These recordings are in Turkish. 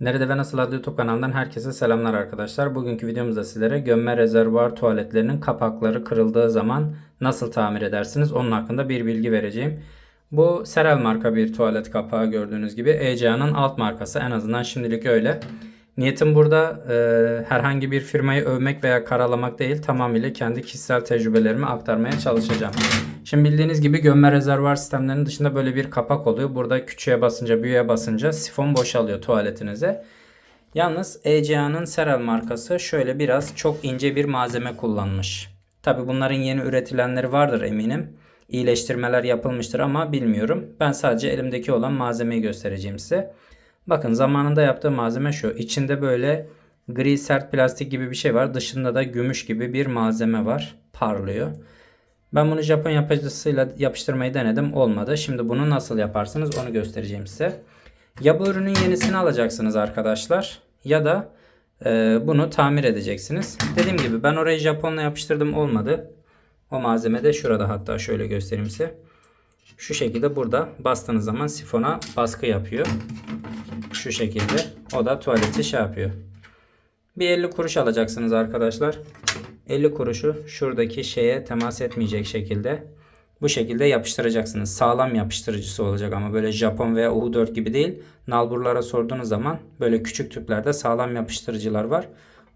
Nerede ve Nasıl adlı YouTube kanalından herkese selamlar arkadaşlar. Bugünkü videomuzda sizlere gömme rezervuar tuvaletlerinin kapakları kırıldığı zaman nasıl tamir edersiniz onun hakkında bir bilgi vereceğim. Bu Serel marka bir tuvalet kapağı gördüğünüz gibi ECA'nın alt markası en azından şimdilik öyle. Niyetim burada e, herhangi bir firmayı övmek veya karalamak değil tamamıyla kendi kişisel tecrübelerimi aktarmaya çalışacağım. Şimdi bildiğiniz gibi gömme rezervuar sistemlerinin dışında böyle bir kapak oluyor. Burada küçüğe basınca büyüğe basınca sifon boşalıyor tuvaletinize. Yalnız ECA'nın Serel markası şöyle biraz çok ince bir malzeme kullanmış. Tabi bunların yeni üretilenleri vardır eminim. İyileştirmeler yapılmıştır ama bilmiyorum. Ben sadece elimdeki olan malzemeyi göstereceğim size. Bakın zamanında yaptığı malzeme şu. İçinde böyle gri sert plastik gibi bir şey var. Dışında da gümüş gibi bir malzeme var. Parlıyor. Ben bunu Japon yapıcısıyla yapıştırmayı denedim. Olmadı. Şimdi bunu nasıl yaparsınız onu göstereceğim size. Ya bu ürünün yenisini alacaksınız arkadaşlar. Ya da e, bunu tamir edeceksiniz. Dediğim gibi ben orayı Japonla yapıştırdım olmadı. O malzeme de şurada hatta şöyle göstereyim size. Şu şekilde burada bastığınız zaman sifona baskı yapıyor. Şu şekilde. O da tuvaleti şey yapıyor. Bir 50 kuruş alacaksınız arkadaşlar. 50 kuruşu şuradaki şeye temas etmeyecek şekilde bu şekilde yapıştıracaksınız. Sağlam yapıştırıcısı olacak ama böyle Japon veya U4 gibi değil. Nalburlara sorduğunuz zaman böyle küçük tüplerde sağlam yapıştırıcılar var.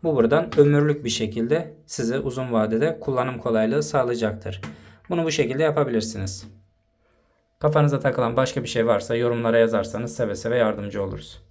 Bu buradan ömürlük bir şekilde size uzun vadede kullanım kolaylığı sağlayacaktır. Bunu bu şekilde yapabilirsiniz. Kafanıza takılan başka bir şey varsa yorumlara yazarsanız seve seve yardımcı oluruz.